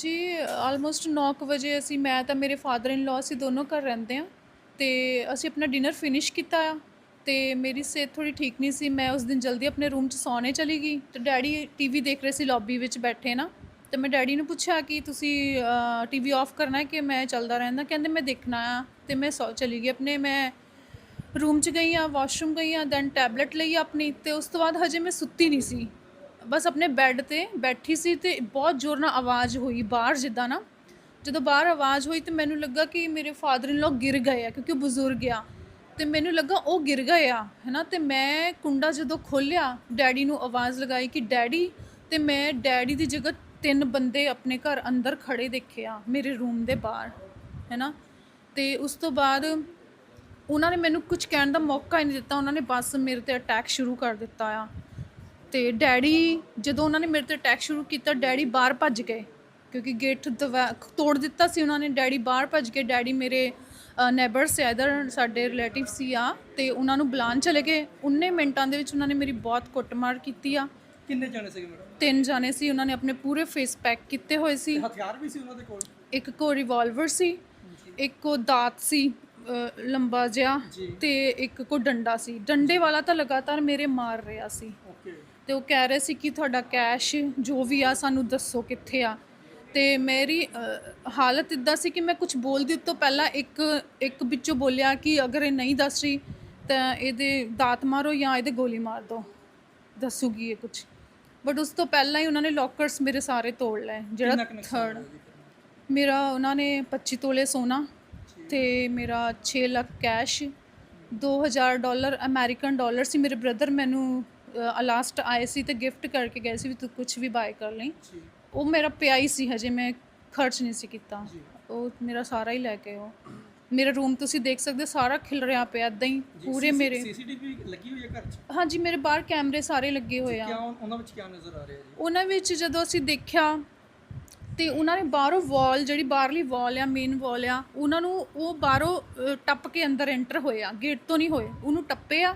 ਜੀ ਆਲਮੋਸਟ 9 ਵਜੇ ਅਸੀਂ, ਮੈਂ ਤਾਂ ਮੇਰੇ ਫਾਦਰ ਇਨ ਲਾ ਅਸੀਂ ਦੋਨੋਂ ਘਰ ਰਹਿੰਦੇ ਆ ਤੇ ਅਸੀਂ ਆਪਣਾ ਡਿਨਰ ਫਿਨਿਸ਼ ਕੀਤਾ ਆ ਤੇ ਮੇਰੀ ਸਿਹਤ ਥੋੜੀ ਠੀਕ ਨਹੀਂ ਸੀ। ਮੈਂ ਉਸ ਦਿਨ ਜਲਦੀ ਆਪਣੇ ਰੂਮ 'ਚ ਸੌਣੇ ਚਲੀ ਗਈ ਤੇ ਡੈਡੀ ਟੀਵੀ ਦੇਖ ਰਹੇ ਸੀ ਲੌਬੀ ਵਿੱਚ ਬੈਠੇ ਨਾ। ਤੇ ਮੈਂ ਡੈਡੀ ਨੂੰ ਪੁੱਛਿਆ ਕਿ ਤੁਸੀਂ ਟੀਵੀ ਆਫ ਕਰਨਾ ਹੈ ਕਿ ਮੈਂ ਚੱਲਦਾ ਰਹਿੰਦਾ? ਕਹਿੰਦੇ ਮੈਂ ਦੇਖਣਾ ਆ ਤੇ ਮੈਂ ਸੌ ਚਲੀ ਗਈ ਆਪਣੇ। ਮੈਂ ਰੂਮ 'ਚ ਗਈ ਆ ਵਾਸ਼ਰੂਮ ਗਈ ਆ ਦੈਨ ਟੈਬਲੇਟ ਲਈ ਆਪਣੀ ਤੇ ਉਸ ਤੋਂ ਬਾਅਦ ਹਜੇ ਮੈਂ ਸੁੱਤੀ ਨਹੀਂ ਸੀ। ਬਸ ਆਪਣੇ ਬੈੱਡ ਤੇ ਬੈਠੀ ਸੀ ਤੇ ਬਹੁਤ ਜ਼ੋਰ ਨਾਲ ਆਵਾਜ਼ ਹੋਈ ਬਾਹਰ ਜਿੱਦਾਂ ਨਾ। ਜਦੋਂ ਬਾਹਰ ਆਵਾਜ਼ ਹੋਈ ਤੇ ਮੈਨੂੰ ਲੱਗਾ ਕਿ ਮੇਰੇ ਫਾਦਰ ਇਨ ਲੋ ਗਿਰ ਗਏ ਆ, ਕਿਉਂਕਿ ਉਹ ਬਜ਼ੁਰਗ ਆ। ਤੇ ਮੈਨੂੰ ਲੱਗਾ ਉਹ ਗਿਰ ਗਏ ਆ, ਹੈਨਾ? ਤੇ ਮੈਂ ਕੁੰਡਾ ਜਦੋਂ ਖੋਲਿਆ ਡੈਡੀ ਨੂੰ ਆਵਾਜ਼ ਲਗਾਈ ਕਿ ਡੈਡੀ, ਤੇ ਮੈਂ ਡੈਡੀ ਦੀ ਜਗ੍ਹਾ ਤਿੰਨ ਬੰਦੇ ਆਪਣੇ ਘਰ ਅੰਦਰ ਖੜੇ ਦੇਖੇ ਆ ਮੇਰੇ ਰੂਮ ਦੇ ਬਾਹਰ, ਹੈਨਾ? ਤੇ ਉਸ ਤੋਂ ਬਾਅਦ ਉਹਨਾਂ ਨੇ ਮੈਨੂੰ ਕੁਝ ਕਹਿਣ ਦਾ ਮੌਕਾ ਹੀ ਨਹੀਂ ਦਿੱਤਾ, ਉਹਨਾਂ ਨੇ ਬਸ ਮੇਰੇ ਤੇ ਅਟੈਕ ਸ਼ੁਰੂ ਕਰ ਦਿੱਤਾ ਆ। ਤੇ ਡੈਡੀ ਜਦੋਂ ਉਹਨਾਂ ਨੇ ਮੇਰੇ ਤੇ ਅਟੈਕ ਸ਼ੁਰੂ ਕੀਤਾ ਡੈਡੀ ਬਾਹਰ ਭੱਜ ਗਏ। ਕਿਉਂਕਿ ਗੇਟ ਤੋੜ ਦਿੱਤਾ ਸੀ ਉਹਨਾਂ ਨੇ ਡੈਡੀ ਬਾਹਰ ਭੱਜ ਗਏ। ਡੈਡੀ ਮੇਰੇ ਨੇਬਰਸ ਇਧਰ ਸਾਡੇ ਰਿਲੇਟਿਵ ਸੀ ਆ ਤੇ ਉਹਨਾਂ ਨੂੰ ਬੁਲਾਉਣ ਚਲੇ ਗਏ। ਉਨੇ ਮਿੰਟਾਂ ਦੇ ਵਿੱਚ ਉਹਨਾਂ ਨੇ ਮੇਰੀ ਬਹੁਤ ਕੁੱਟਮਾਰ ਕੀਤੀ ਆ। ਕਿੰਨੇ ਜਾਣੇ ਸੀਗੇ ਮੈਡਮ ਤਿੰਨ ਜਾਣੇ ਸੀ ਉਹਨਾਂ ਨੇ ਆਪਣੇ ਪੂਰੇ ਫੇਸ ਪੈਕ ਕੀਤੇ ਹੋਏ ਸੀ। ਹਥਿਆਰ ਵੀ ਸੀ ਉਹਨਾਂ ਦੇ ਕੋਲ? ਇੱਕ ਕੋ ਰਿਵਾਲਵਰ ਸੀ ਇੱਕ ਕੋ ਦਾਤ ਸੀ ਲੰਬਾ ਜਿਹਾ। ਤੇ ਇੱਕ ਕੋ ਡੰਡਾ ਸੀ। ਡੰਡੇ ਵਾਲਾ ਤਾਂ ਲਗਾਤਾਰ ਮੇਰੇ ਮਾਰ ਰਿਹਾ ਸੀ। ਤੇ ਉਹ ਕਹਿ ਰਹੇ ਸੀ ਕਿ ਤੁਹਾਡਾ ਕੈਸ਼ ਜੋ ਵੀ ਆ ਸਾਨੂੰ ਦੱਸੋ ਕਿੱਥੇ ਆ। ਤੇ ਮੇਰੀ ਅ, ਹਾਲਤ ਇਦਾਂ ਸੀ ਕਿ ਮੈਂ ਕੁਝ ਬੋਲਦੀ ਤੋਂ ਪਹਿਲਾਂ ਇੱਕ ਇੱਕ ਵਿੱਚੋਂ ਬੋਲਿਆ ਕਿ ਅਗਰ ਇਹ ਨਹੀਂ ਦੱਸ ਰਹੀ ਤਾਂ ਇਹਦੇ ਦਾਤ ਮਾਰੋ ਜਾਂ ਇਹਦੇ ਗੋਲੀ ਮਾਰ ਦਿਓ ਦੱਸੂਗੀ ਇਹ ਕੁਝ ਬਟ ਉਸ ਤੋਂ ਪਹਿਲਾਂ ਹੀ ਉਹਨਾਂ ਨੇ ਲੋਕਰਸ ਮੇਰੇ ਸਾਰੇ ਤੋੜ ਲਏ ਜਿਹੜਾ ਥਰਡ? ਮੇਰਾ ਉਹਨਾਂ ਨੇ 25 ਤੋਲੇ ਸੋਨਾ ਤੇ ਮੇਰਾ 6 lakh cash 2000 dollar American dollar ਸੀ। ਮੇਰੇ ਬ੍ਰਦਰ ਮੈਨੂੰ ਲਾਸਟ ਆਏ ਸੀ ਤੇ ਗਿਫਟ ਕਰਕੇ ਗਏ ਸੀ ਵੀ ਤੂੰ ਕੁਝ ਵੀ ਬਾਏ ਕਰ ਲਈ। ਉਹ ਮੇਰਾ ਪਿਆ ਹੀ ਸੀ ਹਜੇ ਮੈਂ ਖਰਚ ਨਹੀਂ ਸੀ ਕੀਤਾ। ਉਹ ਮੇਰਾ ਸਾਰਾ ਹੀ ਲੈ ਕੇ ਉਹ ਮੇਰਾ ਰੂਮ ਤੁਸੀਂ ਦੇਖ ਸਕਦੇ ਸਾਰਾ ਖਿਲ ਰਿਹਾ ਪਿਆ ਏਦਾਂ ਹੀ ਪੂਰੇ ਮੇਰੇ। ਸੀਸੀਟੀਵੀ ਲੱਗੀ ਹੋਈ ਹੈ ਘਰ 'ਚ? ਹਾਂਜੀ ਮੇਰੇ ਬਾਹਰ ਕੈਮਰੇ ਸਾਰੇ ਲੱਗੇ ਹੋਏ ਆ। ਕਿਆ ਉਹ- ਉਹਨਾਂ ਵਿੱਚ ਕਿਆ ਨਜ਼ਰ ਆ ਰਿਹਾ ਜੀ? ਉਹਨਾਂ ਵਿੱਚ ਜਦੋਂ ਅਸੀਂ ਦੇਖਿਆ ਤੇ ਉਹਨਾਂ ਨੇ ਬਾਹਰੋਂ ਵਾਲ ਜਿਹੜੀ ਬਾਹਰਲੀ ਵਾਲ ਆ ਮੇਨ ਵਾਲ ਆ ਉਹਨਾਂ ਨੂੰ ਉਹ ਬਾਹਰੋਂ ਟੱਪ ਕੇ ਅੰਦਰ ਐਂਟਰ ਹੋਏ ਆ ਗੇਟ ਤੋਂ ਨਹੀਂ ਹੋਏ। ਉਹਨੂੰ ਟੱਪੇ ਆ।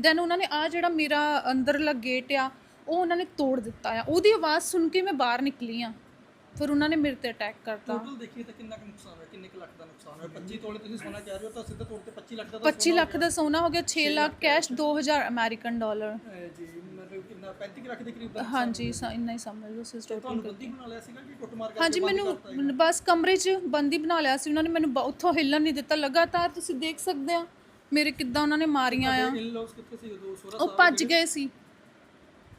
ਦੈਨ ਉਹਨਾਂ ਨੇ ਆ ਜਿਹੜਾ ਮੇਰਾ ਅੰਦਰਲਾ ਗੇਟ ਆ ਉਹ ਉਹਨਾਂ ਨੇ ਤੋੜ ਦਿੱਤਾ ਆ। ਉਹਦੀ ਆਵਾਜ਼ ਸੁਣ ਕੇ ਮੈਂ ਬਾਹਰ ਨਿਕਲੀ ਆ। ਫਿਰ ਉਹਨਾਂ ਨੇ ਮੇਰੇ ਤੇ ਅਟੈਕ ਕਰਤਾ। ਟੋਟਲ ਦੇਖੀਏ ਤਾਂ ਕਿੰਨਾ ਕੁ ਨੁਕਸਾਨ ਹੋਇਆ ਕਿੰਨੇ ਕੁ ਲੱਖ ਦਾ ਨੁਕਸਾਨ ਹੋਇਆ। 25 ਤੋਲੇ ਤੁਸੀਂ ਸੋਨਾ ਕਹਿ ਰਹੇ ਹੋ ਤਾਂ ਸਿੱਧਾ ਤੌਰ ਤੇ 25 ਲੱਖ ਦਾ ਤਾਂ 25 ਲੱਖ ਦਾ ਸੋਨਾ ਹੋ ਗਿਆ 6 ਲੱਖ ਕੈਸ਼ 2000 ਅਮਰੀਕਨ ਡਾਲਰ। ਅਹ ਜੀ ਮਤਲਬ ਕਿੰਨਾ 35 ਕੁ ਲੱਖ ਦੇ ਕਰੀਬ ਦਾ ਹਾਂਜੀ ਸ- ਇੰਨਾ ਹੀ ਸਮਝ ਲਓ ਸਿਸਟਰ ਤੁਹਾਨੂੰ ਬੰਦੀ ਬਣਾ ਲਿਆ ਸੀਗਾ ਕਿ ਕੁੱਟਮਾਰ ਕਰਕੇ ਹਾਂਜੀ ਬੰਦ ਮੈਨੂੰ? ਬਸ ਕਮਰੇ 'ਚ ਬੰਦੀ ਬਣਾ ਲਿਆ ਸੀ। ਉਹਨਾਂ ਨੇ ਮੈਨੂੰ ਬ- ਉੱਥੋਂ ਹਿੱਲਣ ਨਹੀਂ ਦਿੱਤਾ। ਲਗਾਤਾਰ ਤੁਸੀਂ ਦੇਖ ਸਕਦੇ ਆ। ਮੇਰੇ ਕਿੱਦਾਂ ਉਹਨਾਂ ਨੇ ਮਾਰੀਆਂ ਆ? ਇਨ ਲਾਸ ਕਿੱਥੇ ਸੀ ਉਦੋਂ? ਸੋਹਰਾ ਉਹ ਭੱਜ ਗਏ ਸੀ।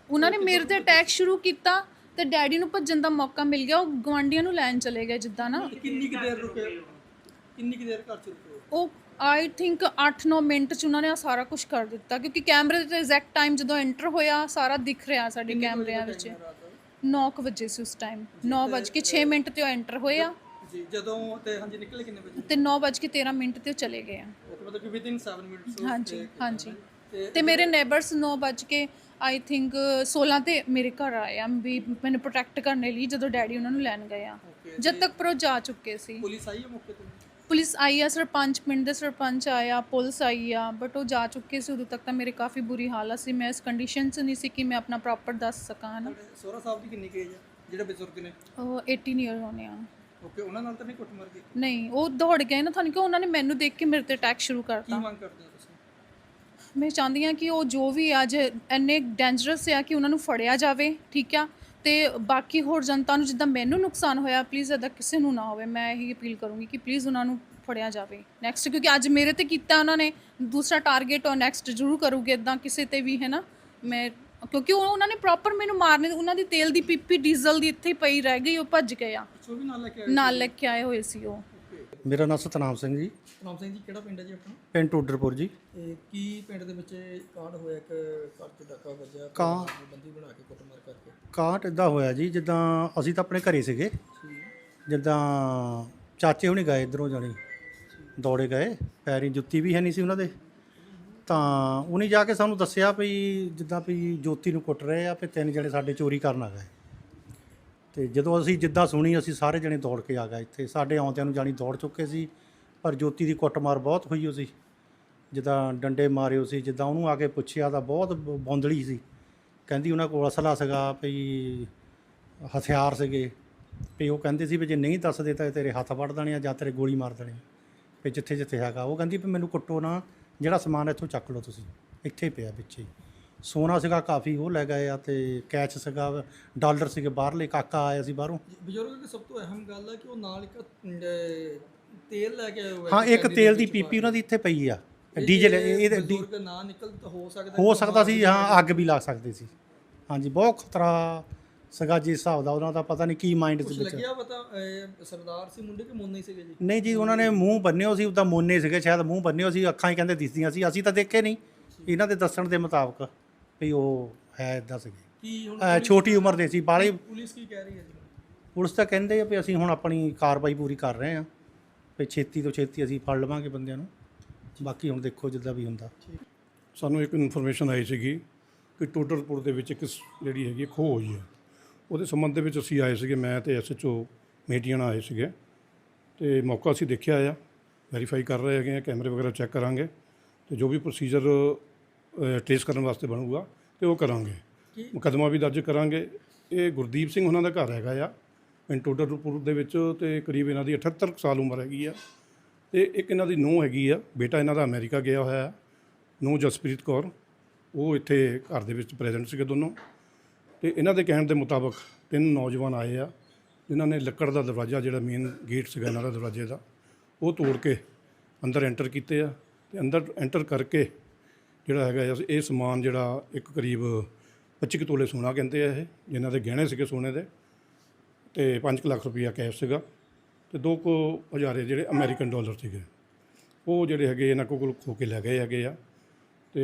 ਉਹਨਾਂ ਨੇ ਮੇਰੇ ਤੇ ਅਟੈਕ ਸ਼ੁਰੂ ਕੀਤਾ ਤੇ ਡੈਡੀ ਨੂੰ ਭੱਜਣ ਦਾ ਮੌਕਾ ਮਿਲ ਗਿਆ। ਉਹ ਗਵਾਂਡੀਆਂ ਨੂੰ ਲੈਣ ਚਲੇ ਗਏ ਜਿੱਦਾਂ ਨਾ। ਕਿੰਨੀ ਕੁ ਦੇਰ ਰੁਕੇ? ਕਿੰਨੀ ਕੁ ਦੇਰ ਘਰ ਚ ਰੁਕੇ ਉਹ? ਆਈ ਥਿੰਕ 8-9 ਮਿੰਟ 'ਚ ਉਹਨਾਂ ਨੇ ਸਾਰਾ ਕੁਝ ਕਰ ਦਿੱਤਾ ਕਿਉਂਕਿ ਕੈਮਰੇ ਤੇ ਐਗਜ਼ੈਕਟ ਟਾਈਮ ਜਦੋਂ ਐਂਟਰ ਹੋਇਆ ਸਾਰਾ ਦਿਖ ਰਿਹਾ ਸਾਡੇ ਕੈਮਰਿਆਂ ਵਿੱਚ। 9 ਵਜੇ ਸੀ ਉਸ ਟਾਈਮ 9:06 ਮਿੰਟ ਤੇ ਉਹ ਐਂਟਰ ਹੋਏ ਆ। ਜੀ ਜਦੋਂ ਤੇ ਹਾਂਜੀ ਨਿਕਲੇ ਕਿੰਨੇ ਵਜੇ? ਤੇ 9:13 ਮਿੰਟ ਤੇ ਉਹ ਚਲੇ ਗਏ ਆ। ਮਤਲਬ ਕਿ ਵਿਦਿਨ 7 ਮਿੰਟਸ ਹਾਂਜੀ ਹਾਂਜੀ। ਤੇ ਮੇਰੇ ਨੇਬਰਸ 9 ਵੱਜ ਕੇ ਆਈ ਥਿੰਕ 16 ਤੇ ਮੇਰੇ ਘਰ ਆਏ ਆ ਵੀ ਮੈਨੂੰ ਪ੍ਰੋਟੈਕਟ ਕਰਨ ਲਈ ਜਦੋਂ ਡੈਡੀ ਉਹਨਾਂ ਨੂੰ ਲੈਣ ਗਏ ਆ। ਜਦ ਤੱਕ ਪਰ ਉਹ ਜਾ ਚੁੱਕੇ ਸੀ। ਪੁਲਿਸ ਆਈ ਹੈ ਮੌਕੇ ਤੇ? ਪੁਲਿਸ ਆਈ ਆ ਸਰਪੰਚ ਪਿੰਡ ਦੇ ਸਰਪੰਚ ਆਇਆ ਪੁਲਿਸ ਆਈ ਆ ਬਟ ਉਹ ਜਾ ਚੁੱਕੇ ਸੀ ਉਦੋਂ ਤੱਕ ਤਾਂ ਮੇਰੇ ਕਾਫੀ ਬੁਰੀ ਹਾਲਤ ਸੀ। ਮੈਂ ਇਸ ਕੰਡੀਸ਼ਨ 'ਚ ਨਹੀਂ ਸੀ ਕਿ ਮੈਂ ਆਪਣਾ ਪ੍ਰੋਪਰ ਦੱਸ ਸਕਾਂ ਨਾ ਸੋਹਰਾ ਸਾਹਿਬ ਦੀ ਕਿੰਨੀ ਏਜ ਹੈ ਜਿਹੜੇ ਬਜ਼ੁਰਗ ਨੇ? ਉਹ 18 ਇਅਰ ਹੋਣੇ ਆ। ਓਕੇ ਉਹਨਾਂ ਨਾਲ ਤਾਂ ਨਹੀਂ ਕੁੱਟਮਾਰ ਕੀਤੀ? ਨਹੀਂ ਉਹ ਦੌੜ ਗਏ ਨਾ ਤੁਹਾਨੂੰ ਕਿ ਉਹਨਾਂ ਨੇ ਮੈਨੂੰ ਦੇਖ ਕੇ ਮੇਰੇ ਤੇ ਅਟੈਕ ਸ਼ੁਰੂ ਕੀ ਕਰਤਾ। ਮੰਗ ਕਰਦੇ ਹੋ ਤੁਸੀਂ? ਮੈਂ ਚਾਹੁੰਦੀ ਹਾਂ ਕਿ ਉਹ ਜੋ ਵੀ ਅੱਜ ਇੰਨੇ ਡੇਂਜਰਸ ਆ ਕਿ ਉਹਨਾਂ ਨੂੰ ਫੜਿਆ ਜਾਵੇ ਠੀਕ ਆ? ਤੇ ਬਾਕੀ ਹੋਰ ਜਨਤਾ ਨੂੰ ਜਿੱਦਾਂ ਮੈਨੂੰ ਨੁਕਸਾਨ ਹੋਇਆ ਪਲੀਜ਼ ਅਦਾ ਕਿਸੇ ਨੂੰ ਨਾ ਹੋਵੇ। ਮੈਂ ਇਹੀ ਅਪੀਲ ਕਰੂੰਗੀ ਕਿ ਪਲੀਜ਼ ਉਹਨਾਂ ਨੂੰ ਫੜਿਆ ਜਾਵੇ। ਨੈਕਸਟ ਕਿਉਂਕਿ ਅੱਜ ਮੇਰੇ ਤੇ ਕੀਤਾ ਉਹਨਾਂ ਨੇ ਦੂਸਰਾ ਟਾਰਗੇਟ ਉਹ ਨੈਕਸਟ ਜ਼ਰੂਰ ਕਰੂਗੇ ਇਦਾਂ ਕਿਸੇ ਤੇ ਵੀ ਹੈ ਨਾ? ਮੈਂ ਕਿਉਂਕਿ ਉਹ ਉਹਨਾਂ ਨੇ ਪ੍ਰੋਪਰ ਮੈਨੂੰ ਮਾਰਨੇ ਉਹਨਾਂ ਦੀ ਤੇਲ ਦੀ ਪੀਪੀ ਡੀਜ਼ਲ ਦੀ ਇੱਥੇ ਹੀ ਪਈ ਰਹਿ ਗਈ ਉਹ ਭੱਜ ਗਏ ਆ। ਵੀ ਨਾਲ ਲੈ ਕੇ ਆਏ ਨਾਲ ਲੈ ਕੇ ਆਏ ਹੋਏ ਸੀ ਉਹ। ਮੇਰਾ ਨਾਮ ਸਤਨਾਮ ਸਿੰਘ ਜੀ। ਰਾਮ ਸਿੰਘ ਜੀ ਕਿਹੜਾ ਪਿੰਡ ਹੈ ਜੀ ਆਪਣਾ? ਪਿੰਡ ਟੋਡਰਪੁਰ ਜੀ। ਇਹ ਕੀ ਪਿੰਡ ਦੇ ਵਿੱਚ ਕਾਂਡ ਹੋਇਆ? ਇੱਕ ਘਰ ਚ ਡੱਕਾ ਵੱਜਿਆ ਕਾਂ- ਬੰਦੀ ਬਣਾ ਕੇ ਕੁੱਟਮਾਰ ਕਰਕੇ? ਕਾਟ ਇਦਾਂ ਹੋਇਆ ਜੀ ਜਿੱਦਾਂ ਅਸੀਂ ਤਾਂ ਆਪਣੇ ਘਰੇ ਸੀਗੇ। ਜਿੱਦਾਂ ਚਾਚੇ ਹੁਣੀ ਗਏ ਇਧਰੋਂ ਜਾਣੀ। ਦੌੜੇ ਗਏ ਪੈਰੀ ਜੁੱਤੀ ਵੀ ਹੈ ਨਹੀਂ ਸੀ ਉਹਨਾਂ ਦੇ। ਤਾਂ ਉਹਨੇ ਜਾ ਕੇ ਸਾਨੂੰ ਦੱਸਿਆ ਵੀ ਜਿੱਦਾਂ ਵੀ ਜੋਤੀ ਨੂੰ ਕੁੱਟ ਰਹੇ ਆ, ਵੀ ਤਿੰਨ ਜਣੇ ਸਾਡੇ ਚੋਰੀ ਕਰਨ ਆ ਗਏ। ਤੇ ਜਦੋਂ ਅਸੀਂ ਜਿੱਦਾਂ ਸੁਣੀ, ਅਸੀਂ ਸਾਰੇ ਜਣੇ ਦੌੜ ਕੇ ਆ ਗਏ ਇੱਥੇ। ਸਾਡੇ ਆਉਂਦਿਆਂ ਨੂੰ ਜਾਣੀ ਦੌੜ ਚੁੱਕੇ ਸੀ, ਪਰ ਜੋਤੀ ਦੀ ਕੁੱਟਮਾਰ ਬਹੁਤ ਹੋਈ ਹੋ ਸੀ ਜਿੱਦਾਂ ਡੰਡੇ ਮਾਰਿਓ ਸੀ ਜਿੱਦਾਂ ਉਹਨੂੰ ਆ ਕੇ ਪੁੱਛਿਆ ਤਾਂ ਬਹੁਤ ਬ- ਬੌਂਦਲੀ ਸੀ। ਕਹਿੰਦੀ ਉਹਨਾਂ ਕੋਲ ਅਸਲਾ ਸੀਗਾ ਵੀ ਹਥਿਆਰ ਸੀਗੇ। ਵੀ ਉਹ ਕਹਿੰਦੇ ਸੀ ਵੀ ਜੇ ਨਹੀਂ ਦੱਸਦੇ ਤਾਂ ਤੇਰੇ ਹੱਥ ਵੱਢ ਦੇਣੇ ਆ ਜਾਂ ਤੇਰੇ ਗੋਲੀ ਮਾਰ ਦੇਣੀ ਆ। ਵੀ ਜਿੱਥੇ ਜਿੱਥੇ ਹੈਗਾ। ਉਹ ਕਹਿੰਦੀ ਵੀ ਮੈਨੂੰ ਕੁੱਟੋ ਨਾ। ਜਿਹੜਾ ਸਮਾਨ ਇੱਥੋਂ ਚੱਕ ਲਓ ਤੁਸੀਂ ਇੱਥੇ ਪਿਆ ਪਿੱਛੇ ਹੀ। ਸੋਨਾ ਸੀਗਾ ਕਾਫੀ ਉਹ ਲੈ ਗਏ ਆ ਤੇ ਕੈਸ਼ ਸੀਗਾ ਡਾਲਰ ਸੀਗੇ ਬਾਹਰਲੇ ਕਾਕਾ ਆਇਆ ਸੀ ਬਾਹਰੋਂ। ਬਜ਼ੁਰਗ ਦੀ ਸਭ ਤੋਂ ਅਹਿਮ ਗੱਲ ਹੈ ਕਿ ਉਹ ਨਾਲ ਇੱਕ ਅਹ, ਤੇਲ ਲੈ ਕੇ ਹੋਏ ਹਾਂ ਇੱਕ ਤੇਲ ਦੇ ਵਿੱਚ ਪੀਪੀ ਉਹਨਾਂ ਦੀ ਇੱਥੇ ਪਈ ਆ। ਡੀਜ਼ਲ ਇਹਦੇ ਡੀ- ਬਜ਼ੁਰਗ ਨਾ ਨਿਕਲ ਤਾਂ ਹੋ ਸਕਦਾ ਹੋ ਸਕਦਾ ਸੀ ਹਾਂ ਅੱਗ ਵੀ ਲੱਗ ਸਕਦੀ ਸੀ। ਹਾਂਜੀ ਬਹੁਤ ਖਤਰਾ ਸੀਗਾ ਜੀ ਹਿਸਾਬ ਦਾ ਉਹਨਾਂ ਦਾ ਪਤਾ ਨਹੀਂ ਕੀ ਮਾਈਂਡ ਦੇ ਵਿੱਚ। ਲੱਗਿਆ ਪਤਾ ਅਹ, ਸਰਦਾਰ ਸੀ ਮੁੰਡੇ ਕਿ ਮੋਨੇ ਸੀਗੇ ਜੀ? ਨਹੀਂ ਜੀ ਉਹਨਾਂ ਨੇ ਮੂੰਹ ਬੰਨਿਓ ਸੀ ਉਹਦਾ ਮੋਨੇ ਸੀਗੇ ਸ਼ਾਇਦ ਮੂੰਹ ਬੰਨਿਓ ਸੀ ਅੱਖਾਂ ਹੀ ਕਹਿੰਦੇ ਦਿਸਦੀਆਂ ਸੀ ਅਸੀਂ ਤਾਂ ਦੇਖੇ ਨਹੀਂ। ਇਹਨਾਂ ਦੇ ਦੱਸਣ ਦੇ ਮੁਤਾਬਕ ਵੀ ਉਹ ਹੈ ਇਦਾਂ ਸੀਗੇ। ਕੀ ਹੁਣ ਅਹ ਛੋਟੀ ਉਮਰ ਦੇ ਸੀ ਬਾਲੇ ਪੁਲਿਸ ਕੀ ਕਹਿ ਰਹੀ ਹੈ ਜੀ? ਪੁਲਿਸ ਤਾਂ ਕਹਿੰਦੇ ਆ ਵੀ ਅਸੀਂ ਹੁਣ ਆਪਣੀ ਕਾਰਵਾਈ ਪੂਰੀ ਕਰ ਰਹੇ ਹਾਂ ਵੀ ਛੇਤੀ ਤੋਂ ਛੇਤੀ ਅਸੀਂ ਫੜ ਲਵਾਂਗੇ ਬੰਦਿਆਂ ਨੂੰ। ਬਾਕੀ ਹੁਣ ਦੇਖੋ ਜਿੱਦਾਂ ਵੀ ਹੁੰਦਾ। ਸਾਨੂੰ ਇੱਕ ਇਨਫੋਰਮੇਸ਼ਨ ਆਈ ਸੀਗੀ ਕਿ ਟੋਡਰਪੁਰ ਦੇ ਵਿੱਚ ਇੱਕ ਸ- ਜਿਹੜੀ ਹੈਗੀ ਖੋਹ ਹੋਈ ਹੈ ਉਹਦੇ ਸੰਬੰਧ ਦੇ ਵਿੱਚ ਅਸੀਂ ਆਏ ਸੀਗੇ ਮੈਂ ਤੇ ਐਸਐਚਓ ਮੇਟੀਆਣਾ ਆਏ ਸੀਗੇ। ਤੇ ਮੌਕਾ ਅਸੀਂ ਦੇਖਿਆ ਆ ਵੈਰੀਫਾਈ ਕਰ ਰਹੇ ਹੈਗੇ ਆ ਕੈਮਰੇ ਵਗੈਰਾ ਚੈੱਕ ਕਰਾਂਗੇ ਤੇ ਜੋ ਵੀ ਪ੍ਰੋਸੀਜਰ ਟ੍ਰੇਸ ਕਰਨ ਵਾਸਤੇ ਬਣੂਗਾ ਤੇ ਉਹ ਕਰਾਂਗੇ। ਮੁਕੱਦਮਾ ਵੀ ਦਰਜ ਕਰਾਂਗੇ। ਇਹ ਗੁਰਦੀਪ ਸਿੰਘ ਉਹਨਾਂ ਦਾ ਘਰ ਹੈਗਾ ਆ ਪਿੰਡ ਟੋਡਰਪੁਰ ਦੇ ਵਿੱਚ ਤੇ ਕਰੀਬ ਇਹਨਾਂ ਦੀ 78 ਕੁ ਸਾਲ ਉਮਰ ਹੈਗੀ ਆ। ਤੇ ਇੱਕ ਇਹਨਾਂ ਦੀ ਨੂੰਹ ਹੈਗੀ ਆ ਬੇਟਾ ਇਹਨਾਂ ਦਾ ਅਮਰੀਕਾ ਗਿਆ ਹੋਇਆ ਹੈ ਨੂੰਹ ਜਸਪ੍ਰੀਤ ਕੌਰ। ਉਹ ਇੱਥੇ ਘਰ ਦੇ ਵਿੱਚ ਪ੍ਰੈਜ਼ੈਂਟ ਸੀਗੇ ਦੋਨੋਂ। ਤੇ ਇਹਨਾਂ ਦੇ ਕਹਿਣ ਦੇ ਮੁਤਾਬਕ ਤਿੰਨ ਨੌਜਵਾਨ ਆਏ ਆ ਜਿਨ੍ਹਾਂ ਨੇ ਲੱਕੜ ਦਾ ਦਰਵਾਜ਼ਾ ਜਿਹੜਾ ਮੇਨ ਗੇਟ ਸੀਗਾ ਇਹਨਾਂ ਦਾ ਦਰਵਾਜ਼ੇ ਦਾ ਉਹ ਤੋੜ ਕੇ ਅੰਦਰ ਐਂਟਰ ਕੀਤੇ ਆ ਤੇ ਅੰਦਰ ਐਂਟਰ ਕਰਕੇ ਜਿਹੜਾ ਹੈਗਾ ਆ, ਇਹ ਸਮਾਨ ਜਿਹੜਾ ਇੱਕ ਕਰੀਬ 25 ਕੁ ਤੋਲੇ ਸੋਨਾ ਕਹਿੰਦੇ ਆ ਇਹ ਜਿਨ੍ਹਾਂ ਦੇ ਗਹਿਣੇ ਸੀਗੇ ਸੋਨੇ ਦੇ ਤੇ 5 ਲੱਖ ਰੁਪਈਆ ਕੈਸ਼ ਸੀਗਾ ਤੇ ਦੋ ਕੁ ਹਜ਼ਾਰੇ ਜਿਹੜੇ ਅਮਰੀਕਨ ਡਾਲਰ ਸੀਗੇ। ਉਹ ਜਿਹੜੇ ਹੈਗੇ ਇਹਨਾਂ ਕੋਲ ਖੋ ਕੇ ਲੈ ਗਏ ਹੈਗੇ ਆ ਤੇ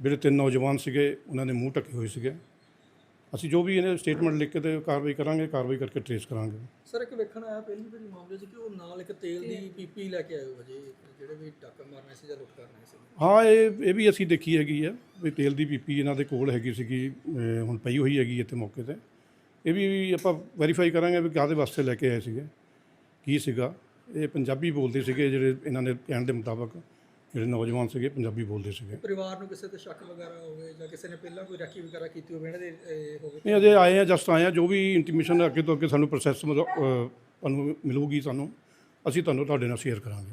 ਜਿਹੜੇ ਤਿੰਨ ਨੌਜਵਾਨ ਸੀਗੇ ਉਹਨਾਂ ਦੇ ਮੂੰਹ ਢੱਕੇ ਹੋਏ ਸੀਗੇ। ਅਸੀਂ ਜੋ ਵੀ ਇਹਨੇ ਸਟੇਟਮੈਂਟ ਲਿਖ ਕੇ ਤੇ ਕਾਰਵਾਈ ਕਰਾਂਗੇ ਕਾਰਵਾਈ ਕਰਕੇ ਟ੍ਰੇਸ ਕਰਾਂਗੇ। ਸਰ ਇੱਕ ਵੇਖਣ ਆਇਆ ਪਹਿਲੀ ਵਾਰੀ ਮਾਮਲੇ 'ਚ ਕਿ ਉਹ ਨਾਲ ਇੱਕ ਤੇਲ ਦੀ ਪੀਪੀ ਲੈ ਕੇ ਆਏ ਹੋ ਜੀ ਜਿਹੜੇ ਵੀ ਡਾਕਾ ਮਾਰਨੇ ਸੀ ਜਾਂ ਲੁੱਟ ਕਰਨੇ ਸੀ। ਹਾਂ ਇਹ ਇਹ ਵੀ ਅਸੀਂ ਦੇਖੀ ਹੈਗੀ ਆ ਵੀ ਤੇਲ ਦੀ ਪੀਪੀ ਇਹਨਾਂ ਦੇ ਕੋਲ ਹੈਗੀ ਸੀਗੀ ਹੁਣ ਪਈ ਹੋਈ ਹੈਗੀ ਇੱਥੇ ਮੌਕੇ ਤੇ। ਇਹ ਵੀ ਆਪਾਂ ਵੈਰੀਫਾਈ ਕਰਾਂਗੇ ਵੀ ਕਾਹਦੇ ਵਾਸਤੇ ਲੈ ਕੇ ਆਏ ਸੀਗੇ ਕੀ ਸੀਗਾ। ਇਹ ਪੰਜਾਬੀ ਬੋਲਦੇ ਸੀਗੇ ਜਿਹੜੇ ਇਹਨਾਂ ਦੇ ਕਹਿਣ ਦੇ ਮੁਤਾਬਕ। ਜਿਹੜੇ ਨੌਜਵਾਨ ਸੀਗੇ ਪੰਜਾਬੀ ਬੋਲਦੇ ਸੀਗੇ। ਪਰਿਵਾਰ ਨੂੰ ਕਿਸੇ ਤੇ ਸ਼ੱਕ ਵਗੈਰਾ ਹੋਵੇ ਜਾਂ ਕਿਸੇ ਨੇ ਪਹਿਲਾਂ ਕੋਈ ਰਾਖੀ ਵਗੈਰਾ ਕੀਤੀ ਹੋਵੇ ਇਹਨਾਂ ਦੇ ਹੋਵੇ ਨਹੀਂ ਅਜੇ ਆਏ ਆ ਜਸਟ ਆਏ ਆ ਜੋ ਵੀ ਇੰਟੀਮੇਸ਼ਨ ਅੱਗੇ ਤੋਂ ਅੱਗੇ ਸਾਨੂੰ ਪ੍ਰੋਸੈਸ ਮਿਲੂਗੀ ਸਾਨੂੰ ਅਸੀਂ ਤੁਹਾਨੂੰ ਤੁਹਾਡੇ ਨਾਲ ਸ਼ੇਅਰ ਕਰਾਂਗੇ।